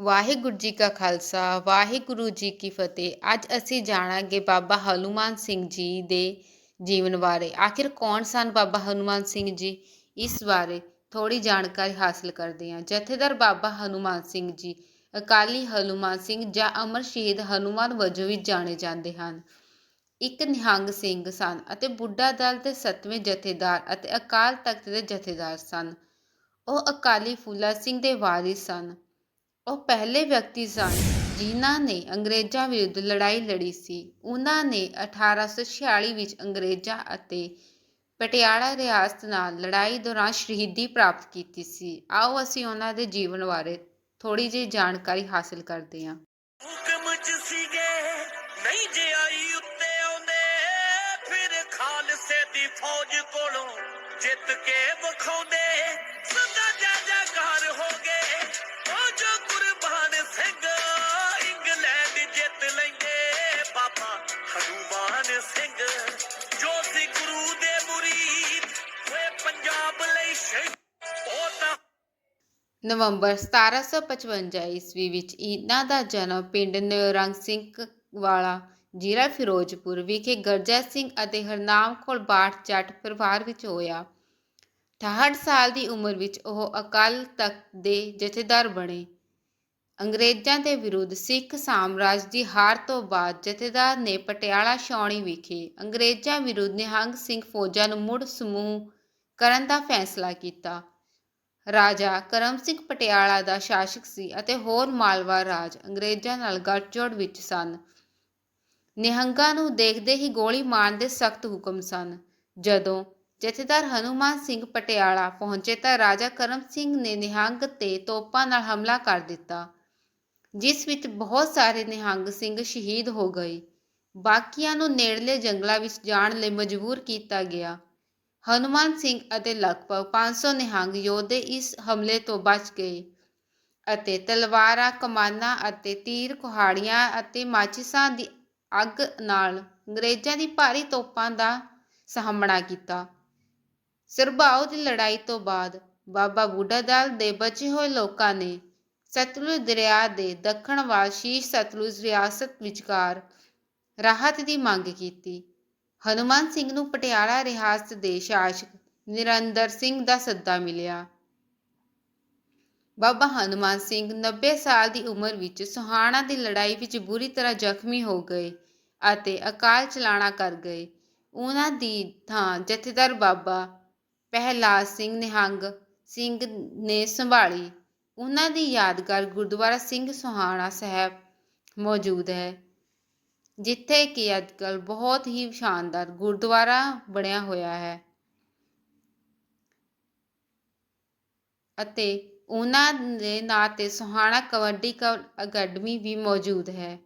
ਵਾਹਿਗੁਰੂ ਜੀ ਕਾ ਖਾਲਸਾ, ਵਾਹਿਗੁਰੂ ਜੀ ਕੀ ਫਤਿਹ। ਅੱਜ ਅਸੀਂ ਜਾਣਾਂਗੇ ਬਾਬਾ ਹਨੂਮਾਨ ਸਿੰਘ ਜੀ ਦੇ ਜੀਵਨ ਬਾਰੇ। ਆਖਿਰ ਕੌਣ ਸਨ ਬਾਬਾ ਹਨੂਮਾਨ ਸਿੰਘ ਜੀ? ਇਸ ਬਾਰੇ ਥੋੜੀ ਜਾਣਕਾਰੀ ਹਾਸਲ ਕਰਦੇ ਹਾਂ। ਜਥੇਦਾਰ ਬਾਬਾ ਹਨੂਮਾਨ ਸਿੰਘ ਜੀ, ਅਕਾਲੀ ਹਨੂਮਾਨ ਸਿੰਘ ਜਾਂ ਅਮਰ ਸ਼ਹੀਦ ਹਨੂਮਾਨ ਵਜੋਂ ਵੀ ਜਾਣੇ ਜਾਂਦੇ ਹਨ। ਇੱਕ ਨਿਹੰਗ ਸਿੰਘ ਸਨ ਅਤੇ ਬੁੱਢਾ ਦਲ ਦੇ ਸੱਤਵੇਂ ਜਥੇਦਾਰ ਅਤੇ ਅਕਾਲ ਤਖਤ ਦੇ ਜਥੇਦਾਰ ਸਨ। ਉਹ ਅਕਾਲੀ ਫੂਲਾ ਸਿੰਘ ਦੇ ਵਾਰਿਸ ਸਨ। ਉਹ ਪਹਿਲੇ ਵਿਅਕਤੀ ਸਨ ਜਿਨ੍ਹਾਂ ਨੇ ਅੰਗਰੇਜ਼ਾਂ ਵਿਰੁੱਧ ਲੜਾਈ ਲੜੀ ਸੀ। ਉਹਨਾਂ ਨੇ 1846 ਵਿੱਚ ਅੰਗਰੇਜ਼ਾਂ ਅਤੇ ਪਟਿਆਲਾ ਰਿਆਸਤ ਨਾਲ ਲੜਾਈ ਦੌਰਾਨ ਸ਼ਹੀਦੀ ਪ੍ਰਾਪਤ ਕੀਤੀ ਸੀ। ਆਓ ਅਸੀਂ ਉਹਨਾਂ ਦੇ ਜੀਵਨ ਬਾਰੇ ਥੋੜੀ ਜਿਹੀ ਜਾਣਕਾਰੀ ਹਾਸਲ ਕਰਦੇ ਹਾਂ। ਹੁਕਮ ਚ ਸੀਗੇ, ਨਹੀਂ ਜੇ ਆਈ ਉੱਤੇ ਆਉਂਦੇ, ਫਿਰ ਖਾਲਸੇ ਦੀ ਫੌਜ ਕੋਲੋਂ ਜਿੱਤ ਕੇ ਵਿਖਾਉਂਦੇ। ਨਵੰਬਰ 1755 ਈਸਵੀ ਵਿੱਚ ਇਹਨਾਂ ਦਾ ਜਨਮ ਪਿੰਡ ਨਿਰੰਗ ਸਿੰਘ ਵਾਲਾ ਜ਼ਿਲ੍ਹਾ ਫਿਰੋਜ਼ਪੁਰ ਵਿਖੇ ਗਰਜਾ ਸਿੰਘ ਅਤੇ ਹਰਨਾਮ ਕੋਲ ਬਾਠ ਜੱਟ ਪਰਿਵਾਰ ਵਿੱਚ ਹੋਇਆ। 68 ਸਾਲ ਦੀ ਉਮਰ ਵਿੱਚ ਉਹ ਅਕਾਲ ਤਖਤ ਦੇ ਜਥੇਦਾਰ ਬਣੇ। ਅੰਗਰੇਜ਼ਾਂ ਦੇ ਵਿਰੁੱਧ ਸਿੱਖ ਸਾਮਰਾਜ ਦੀ ਹਾਰ ਤੋਂ ਬਾਅਦ ਜਥੇਦਾਰ ਨੇ ਪਟਿਆਲਾ ਛਾਉਣੀ ਵਿਖੇ ਅੰਗਰੇਜ਼ਾਂ ਵਿਰੁੱਧ ਨਿਹੰਗ ਸਿੰਘ ਫੌਜਾਂ ਨੂੰ ਮੁੜ ਸਮੂਹ ਕਰਨ ਦਾ ਫੈਸਲਾ ਕੀਤਾ। ਰਾਜਾ ਕਰਮ ਸਿੰਘ ਪਟਿਆਲਾ ਦਾ ਸ਼ਾਸਕ ਸੀ ਅਤੇ ਹੋਰ ਮਾਲਵਾ ਰਾਜ ਅੰਗਰੇਜ਼ਾਂ ਨਾਲ ਗੱਠਜੋੜ ਵਿੱਚ ਸਨ। ਨਿਹੰਗਾਂ ਨੂੰ ਦੇਖਦੇ ਹੀ ਗੋਲੀ ਮਾਰਨ ਦੇ ਸਖਤ ਹੁਕਮ ਸਨ। ਜਦੋਂ ਜਥੇਦਾਰ ਹਨੂਮਾਨ ਸਿੰਘ ਪਟਿਆਲਾ ਪਹੁੰਚੇ ਤਾਂ ਰਾਜਾ ਕਰਮ ਸਿੰਘ ਨੇ ਨਿਹੰਗ ਤੇ ਤੋਪਾਂ ਨਾਲ ਹਮਲਾ ਕਰ ਦਿੱਤਾ, ਜਿਸ ਵਿੱਚ ਬਹੁਤ ਸਾਰੇ ਨਿਹੰਗ ਸਿੰਘ ਸ਼ਹੀਦ ਹੋ ਗਏ। ਬਾਕੀਆਂ ਨੂੰ ਨੇੜਲੇ ਜੰਗਲਾਂ ਵਿੱਚ ਜਾਣ ਲਈ ਮਜਬੂਰ ਕੀਤਾ ਗਿਆ। ਹਨੂਮਾਨ ਸਿੰਘ ਅਤੇ ਲਗਭਗ 500 ਨਿਹੰਗ ਯੋਧੇ ਇਸ ਹਮਲੇ ਤੋਂ ਬਚ ਗਏ ਅਤੇ ਤਲਵਾਰਾਂ, ਕਮਾਨਾਂ ਅਤੇ ਤੀਰ, ਕੁਹਾੜੀਆਂ ਅਤੇ ਮਾਚਿਸਾਂ ਦੀ ਅੱਗ ਨਾਲ ਅੰਗਰੇਜ਼ਾਂ ਦੀ ਭਾਰੀ ਤੋਪਾਂ ਦਾ ਸਾਹਮਣਾ ਕੀਤਾ। ਸਰਬਾਉ ਦੀ ਲੜਾਈ ਤੋਂ ਬਾਅਦ ਬਾਬਾ ਬੁੱਢਾ ਦਲ ਦੇ ਬਚੇ ਹੋਏ ਲੋਕਾਂ ਨੇ ਸਤਲੁਜ ਦਰਿਆ ਦੇ ਦੱਖਣ ਵੱਲ ਸ਼ੀਸ਼ ਸਤਲੁਜ ਰਿਆਸਤ ਵਿਚਕਾਰ ਰਾਹਤ ਦੀ ਮੰਗ ਕੀਤੀ। ਹਨੂਮਾਨ ਸਿੰਘ ਨੂੰ ਪਟਿਆਲਾ ਰਿਆਸਤ ਦੇ ਸ਼ਾਸਕ ਨਿਰੰਦਰ ਸਿੰਘ ਦਾ ਸੱਦਾ ਮਿਲਿਆ। ਬਾਬਾ ਹਨੂਮਾਨ ਸਿੰਘ 90 ਸਾਲ ਦੀ ਉਮਰ ਵਿੱਚ ਸੁਹਾਣਾ ਦੀ ਲੜਾਈ ਵਿੱਚ ਬੁਰੀ ਤਰ੍ਹਾਂ ਜ਼ਖਮੀ ਹੋ ਗਏ ਅਤੇ ਅਕਾਲ ਚਲਾਣਾ ਕਰ ਗਏ। ਉਹਨਾਂ ਦੀ ਥਾਂ ਜਥੇਦਾਰ ਬਾਬਾ ਪਹਿਲਾਦ ਸਿੰਘ ਨਿਹੰਗ ਸਿੰਘ ਨੇ ਸੰਭਾਲੀ। ਉਹਨਾਂ ਦੀ ਯਾਦਗਾਰ ਗੁਰਦੁਆਰਾ ਸਿੰਘ ਸੁਹਾਣਾ ਸਾਹਿਬ ਮੌਜੂਦ ਹੈ। ਜਿੱਥੇ ਕਿ ਅੱਜਕੱਲ ਬਹੁਤ ਹੀ ਸ਼ਾਨਦਾਰ ਗੁਰਦੁਆਰਾ ਬਣਿਆ ਹੋਇਆ ਹੈ। ਅਤੇ ਉਹਨਾਂ ਦੇ ਨਾਂ ਤੇ ਸੋਹਾਣਾ ਕਬੱਡੀ ਕ ਅਕੈਡਮੀ ਵੀ ਮੌਜੂਦ ਹੈ।